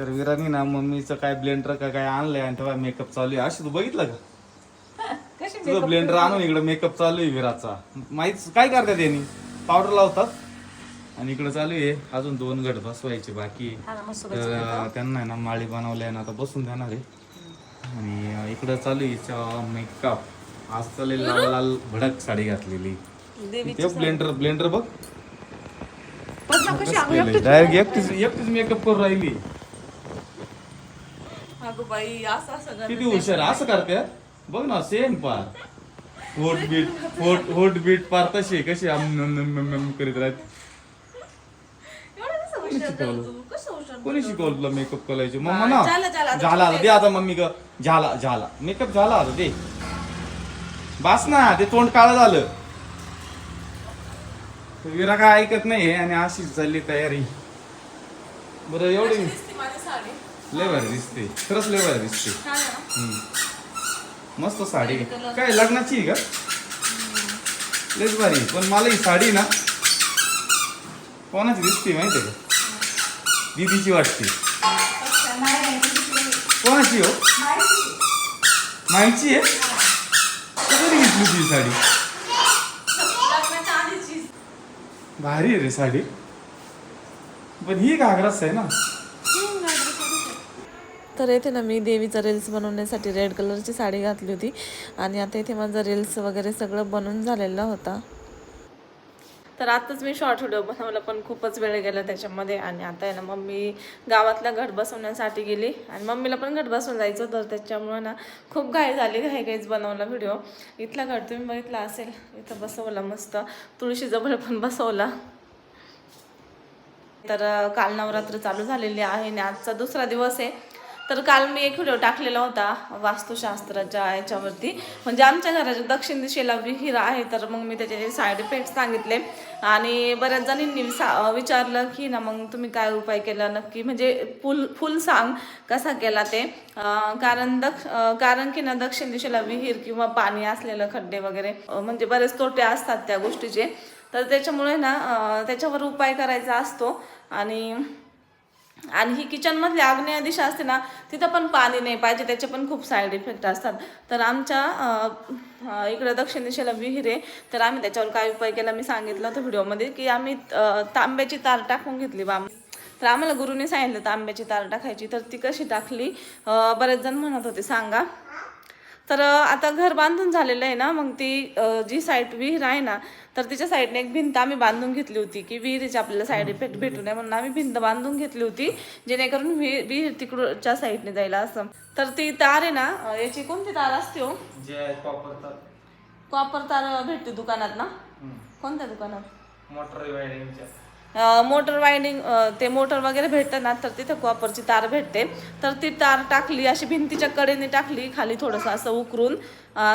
तर विरानी ना मम्मीचं काय ब्लेंडर का काय आणलंय आणि तेव्हा मेकअप चालू आहे. अशी तू बघितलं का? तुझं ब्लेंडर आणून इकडे मेकअप चालू आहे विराचा. माहीत काय करतात यांनी? पावडर लावतात आणि इकडे चालू आहे. अजून दोन गट बसवायचे बाकी. तर त्यांना ना माळी बनवल्या ना आता बसून देणार आहे. आणि इकडं चालू आहे मेकअप आज चालेल लाल लाल भडक साडी घातलेली. ते ब्लेंडर ब्लेंडर बघ. डायरेक्ट एकटीच एकटीच मेकअप करून राहिली. बाई असं. किती हुशार असं करते? बघ ना सेम पार होट बीट होट होट बीट पार तशी कशी आम नम नम नम नम करीत राहते. एवढं कसं हुशार झालं तू? कसं हुशार कोणी शिकवलं तुला मेकअप करायचे? मम्मा ना झालं, झालं. आता झाला आता दे आता मम्मी ग. झाला झाला. मेकअप झाला आता दे. बास ना ते तोंड काळं झालं. विरा काय ऐकत नाही आणि अशीच चालली तयारी. बरं एवढी दिसते माझी साडी. लय भारी दिसते. खरंच लय भारी दिसते. हम्म. मस्त साडी. काय लग्नाची आहे का? लयच भारी पण मला ही साडी ना कोणाची दिसते माहितीये का? दीदीची वाटते. कोणाची हो? माहिती आहे? कधी घेतली ती साडी? भारी आहे रे साडी. पण ही घागराच आहे ना. तर येथे ना मी देवीचा रील्स बनवण्यासाठी रेड कलरची साडी घातली होती. आणि आता इथे माझा रील्स वगैरे सगळं बनून झालेला होता. तर आताच मी शॉर्ट व्हिडिओ बनवला पण खूपच वेळ गेला त्याच्यामध्ये. आणि आता आहे ना मम्मी गावातला घट बसवण्यासाठी गेली. आणि मम्मीला पण घट बसवून जायचं तर त्याच्यामुळे ना खूप घाई झाली घाई घाईच बनवला व्हिडिओ इथला घट तुम्ही बघितला असेल इथं बसवला मस्त. तुळशीजवळ पण बसवला. तर काल नवरात्र चालू झालेली आहे आणि आजचा दुसरा दिवस आहे. तर काल मी एक व्हिडिओ टाकलेला होता वास्तुशास्त्राच्या याच्यावरती. म्हणजे आमच्या घराच्या दक्षिण दिशेला विहीर आहे तर मग मी त्याचे साईड इफेक्ट सांगितले. आणि बऱ्याच जणींनी सा विचारलं की ना मग तुम्ही काय उपाय केला? नक्की म्हणजे फुल फुल सांग कसा केला ते. कारण दक्ष कारण की ना दक्षिण दिशेला विहीर किंवा पाणी असलेलं खड्डे वगैरे म्हणजे बरेच तोटे असतात त्या गोष्टीचे. तर त्याच्यामुळे ना त्याच्यावर उपाय करायचा असतो. आणि आणि ही किचनमधली आग्नेय दिशा असते ना तिथं पण पाणी नाही पाहिजे त्याचे पण खूप साईड इफेक्ट असतात. तर आमच्या इकडं दक्षिण दिशेला विहीर आहे. तर आम्ही त्याच्यावर काय उपाय केला मी सांगितलं होतं व्हिडिओमध्ये की आम्ही तांब्याची तार टाकून घेतली बा. तर आम्हाला गुरुने सांगितलं तांब्याची तार टाकायची. तर ती कशी टाकली? बरेच जण म्हणत होते सांगा. तर आता घर बांधून झालेलं आहे ना मग ती जी साईड विहीर आहे ना तर तिच्या साईडने एक भिंत आम्ही बांधून घेतली होती की विहिरीची आपल्याला साईड इफेक्ट भेटू नये म्हणून आम्ही भिंत बांधून घेतली होती जेणेकरून विहीर विहीर तिकडच्या साईडने जायला असं. तर ती तार आहे ना याची कोणती तार असते हो? कॉपर तार. भेटते दुकानात ना? कोणत्या दुकानात? मोटर मोटर वायडिंग ते मोटर वगैरे भेटतं ना तर तिथे कॉपरची तार भेटते. तर ती तार टाकली अशी भिंतीच्या कडेने टाकली खाली थोडंसं असं उकरून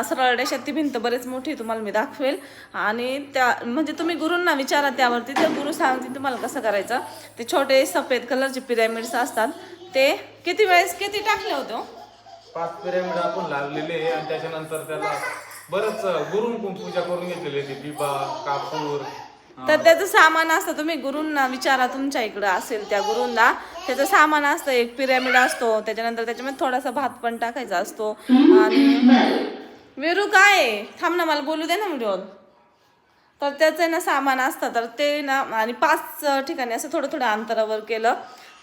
सरळ रेषात ती भिंत बरेच मोठी तुम्हाला मी दाखवेल. आणि त्या म्हणजे तुम्ही गुरूंना विचारा त्यावरती तर गुरु सांगतील तुम्हाला कसं करायचं. ते छोटे सफेद कलरचे पिरॅमिड्स असतात. ते किती वेळेस किती टाकले होते हो? पाच पिरॅमिड आपण लावलेले आणि त्याच्यानंतर त्याला बरंच गुरुंकून पूजा करून घेतलेली बिबा कापूर तर त्याचं सामान असतं तुम्ही गुरूंना विचारा तुमच्या इकडं असेल त्या गुरूंना. त्याचं सामान असतं एक पिरॅमिड असतो त्याच्यानंतर त्याच्यामध्ये थोडासा भात पण टाकायचा असतो. आणि विरू काय? थांब ना मला बोलू दे ना व्हिडिओ तर त्याचं ना सामान असतं तर ते ना आणि पाच ठिकाणी असं थोडं थोडं अंतरावर केलं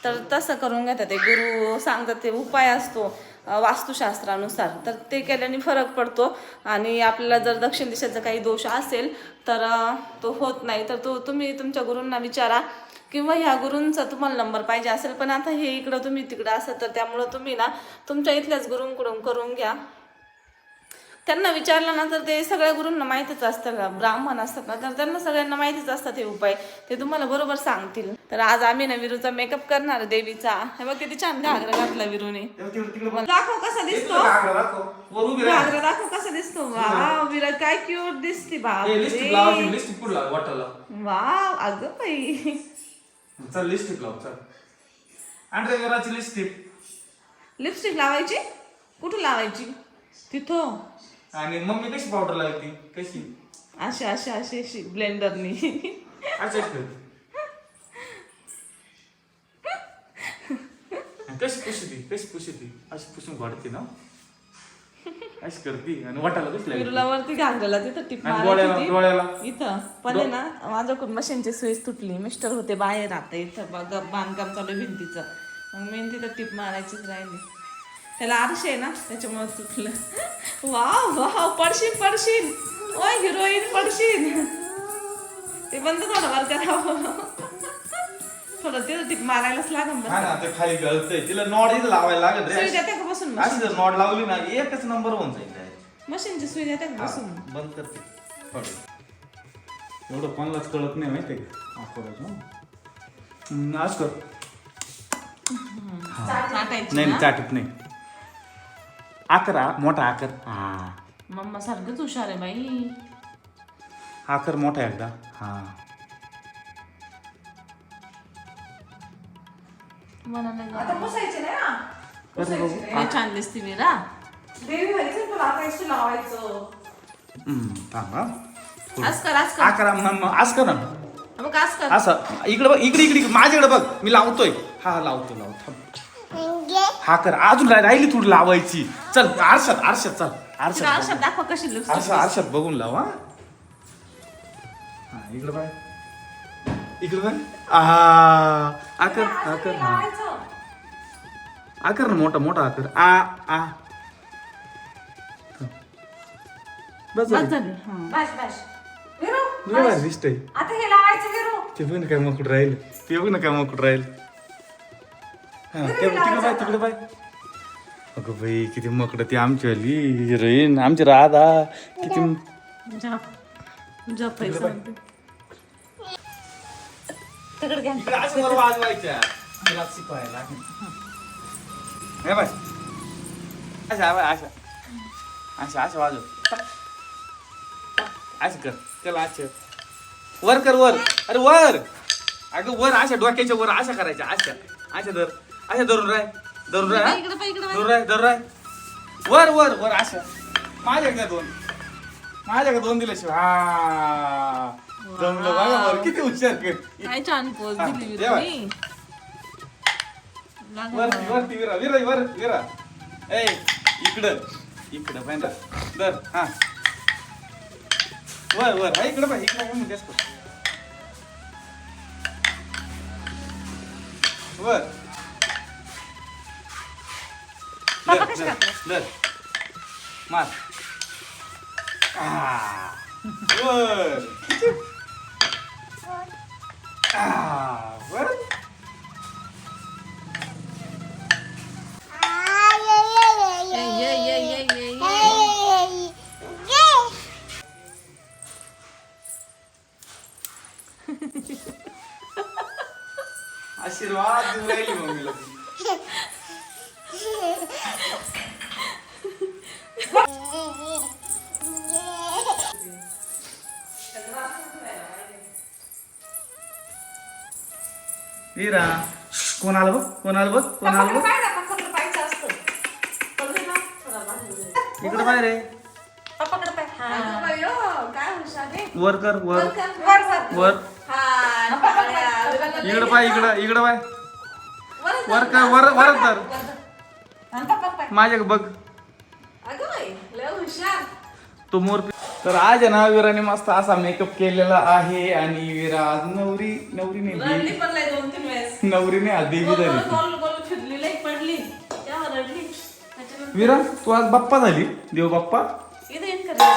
तर तसं करून घेतात ते. गुरु सांगतात ते उपाय असतो. वास्तुशास्त्रानुसार. तर ते केल्याने फरक पडतो आणि आपल्याला जर दक्षिण दिशेचा काही दोष असेल तर तो होत नाही. तर तो तुम्ही तुमच्या गुरूंना विचारा किंवा ह्या गुरूंचा तुम्हाला नंबर पाहिजे असेल पण आता हे इकडं तुम्ही तिकडं असाल तर त्यामुळं तुम्ही ना तुमच्या इथल्याच गुरूंकडून करून घ्या. त्यांना विचारलं ना तर ते सगळ्या गुरूंना माहितीच असतं का? ब्राह्मण असतात ना तर त्यांना सगळ्यांना माहितीच असतात हे उपाय. ते तुम्हाला बरोबर सांगतील. तर आज आम्ही ना विरूचा मेकअप करणार देवीचा. हे बघ किती छान घागरा घातला विरूने. दाखव कसा दिसतो. घागरा दाखव. कसा दिसतो. वाव विरा काय क्यूट दिसते वाटायला वाव अगं बाई. चल लिस्टिक लाव चल. आणि लिपस्टिक लावायची? कुठं लावायची? तिथं. आणि मम्मी कशी पावडर लावती? कशी? अशी अशी अशी अशी ब्लेंडरनी कशी पुशी ती कशी पुशी ती अशी पुसून वाढते ना? अशी करते आणि वाटायला कशी वरती घाललेला तिथं टिप डोळ्याला इथं. पण आहे ना माझ्याकडून मशीनची स्विच तुटली. मिस्टर होते बाहेर आता इथं बांधकाम चालू भिंतीचं. मग मी तिथं टिप मारायचीच राहिली. त्याला आरशे आहे ना त्याच्यामुळे तुटलं वाव वाव पडशील पडशील. ओय हिरोईन पडशील. ते बंद थोडं वर करावं. थोडं तिथं टिप मारायलाच लागेल हा ना ते खाली गळतंय तिला नॉड इथं लावायला लागत रे. सुई अशी देते का बसून अशी जर नॉड लावली ना एकच नंबर होऊन जाईल direct. मशीनची सुई देते का हा, बसून? बंद करते. पड. एवढं कोणालाच कळत नाही. हं, आज कर. नाही ना? नाही, चाटत नाही. अकरा मोठा आकर. हा. मम्मा सारखंच हुशार आहे बाई. आकर मोठा एकदा. हा. मला नाही आता पुसायचे नाही ना कसं बघू. लय छान दिसते मीरा देवी व्हायचं तुला आता इशू लावायचं. थांब हा. थोडं. आज कर आज कर. अकरा मग आज कर ना. बघ आज कर. असं इकडे बघ इकडे इकडे इकडे, माझ्याकडे बघ. मी लावतोय. हा हा, लावतो लावतो. थांब. हा कर. अजून राह- राहिली थोडी लावायची. चल आरशात आरशात चल. आरशात आरशात दाखव कशी आरशात बघून लाव हा. हा, इकडे बाय. इकडे बाय. आ आकर आकर हा आकर ना मोठा मोठा आकर आ आ. बस बस झाली. बस बस. विरू लय भारी दिसतंय. आता हे लावायचं विरू. ते बघ ना काय मकुट राहील. ते बघ ना काय मकुट राहील. हा ते तिकडे बाय तिकडे अगं बाई किती मकड ती आमची आली हिरोईन आमची राधा किती पैसा तिकडे घ्या. वाजवायच्या. हे अशा बाय अशा अशा अशा वाजव. असं कर. त्याला असं. वर कर वर. अरे वर. अगं वर अशा डोक्याच्या वर अशा करायच्या अशा अशा धर. अशा धरून राय धरून राय हा? इकडे पाय इकडे धरून राय धरून राय. वर वर वर अशा. माझ्याकडे दोन. माझ्याकडे दोन दिल्याशिवाय. हा. जमलं बघा वर किती हुशार कर काय छान हा, दिली देवा. लागलं ना. वरती विरा विरा वर विरा. ए इकडं. इकडं पाहिजे दर हा. वर वर हा इकडं पाहिजे इकडं म्हणून जास्त. वर. बाबा दर, कशी दर, घातलं? दर. मार आ, वर आ, वर ये ये ये ये ये ये आशीर्वाद देऊ राहिली मम्मीला पाहायचं असतं. पकडे ना, थोडा बाहेर जाऊ. इकडे बाहेर आहे पप्पाकडे पाय आहे. वर कर वर. वर इकडे पाय इकडं इकडे पाय. वर कर. वर वर कर. माझ्याकडे बघ. तो मोर तर आज आहे ना विराने मस्त असा मेकअप केलेला आहे आणि विरा आज नवरी नवरीने रडली देवी पण लय दोन तीन वेळेस. नवरीने आज देवी गोल झाली. गोल गोल गोल फिरली लय पडली. तेव्हा रडली. त्याच्यानंतर विरा तू आज बाप्पा झाली? देव बाप्पा? इथं का.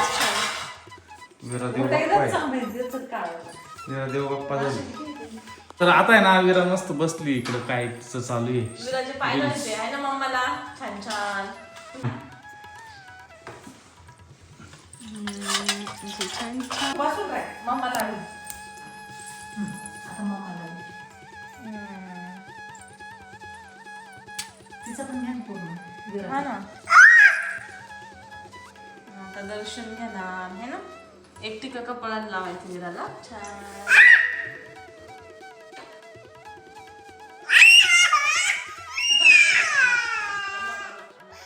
विरा देव कुठे बाप्पा आहे. विरा देव बाप्पा झाली. तर आता आहे ना विरा मस्त बसली इकडं काय तिचं चालू आहे? विराचे पाय धरते आहे ना मम्माला? छान छान. छान छान बसून काय मम्मा लागली आता मम्मा लागली तिचं पण घ्या ना पूर्ण हा ना आता दर्शन घेणार हे ना? एक टिका कपाळात लावायचं विराला. छान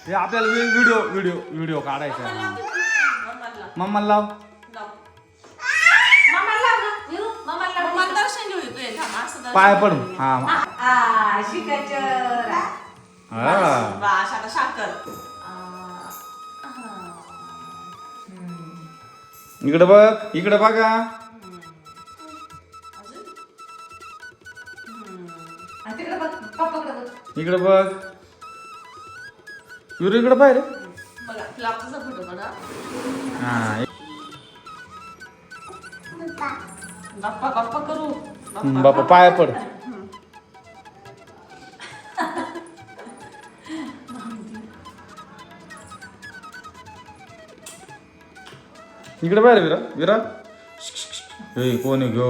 हे आपल्याला व्हिडिओ व्हिडिओ व्हिडिओ काढायचा आहे. मम्मा लाव. हे पाय. पडून. हा. इकडे बघ इकडे बघा. अजून? हम्म. आणि तिकडे बघ पप्पाकडे बघ. इकडे बघ. विरू इकडे पाय बघा फोटो काढा हा बाप्पा बाप्पा करू हम्म, बापा पाया पड इकडे पाय रे विरा विरा ए कोण गो